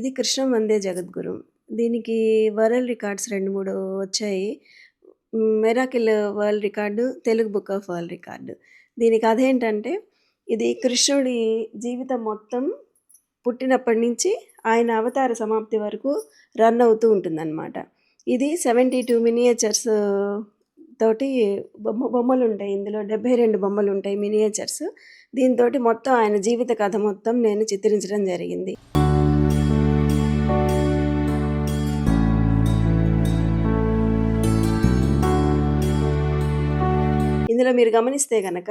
ఇది కృష్ణం వందే జగద్గురు. దీనికి world records రెండు మూడు వచ్చాయి. Miracle world record Telugu book of world record. దీనికి అదేంటంటే ఇది కృష్ణుడి జీవితం మొత్తం పుట్టినప్పటి నుంచి ఆయన అవతార సమాప్తి వరకు రన్ అవుతూ ఉంటుందన్నమాట. ఇది సెవెంటీ టూ మినియేచర్స్ తోటి బొమ్మ బొమ్మలు ఉంటాయి ఇందులో డెబ్బై రెండు బొమ్మలు ఉంటాయి మినియేచర్స్. దీంతో మొత్తం ఆయన జీవిత కథ మొత్తం నేను చిత్రించడం జరిగింది. ఇందులో మీరు గమనిస్తే గనక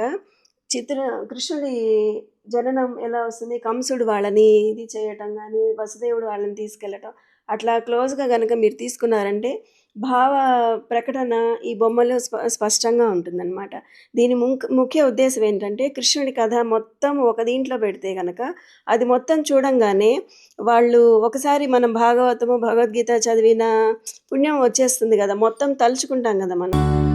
చిత్ర కృష్ణుడి జననం ఎలా వస్తుంది? కంసుడు వాళ్ళని ఇది చేయటం కానీ వసుదేవుడు వాళ్ళని తీసుకెళ్ళటం అట్లా క్లోజ్గా కనుక మీరు తీసుకున్నారంటే భావ ప్రకటన ఈ బొమ్మలో స్ప స్పష్టంగా ఉంటుందన్నమాట. దీని ముఖ్య ఉద్దేశం ఏంటంటే కృష్ణుడి కథ మొత్తం ఒక దీంట్లో పెడితే కనుక అది మొత్తం చూడంగానే వాళ్ళు ఒకసారి మనం భాగవతము భగవద్గీత చదివిన పుణ్యం వచ్చేస్తుంది కదా మొత్తం తలుచుకుంటాం కదా మనం.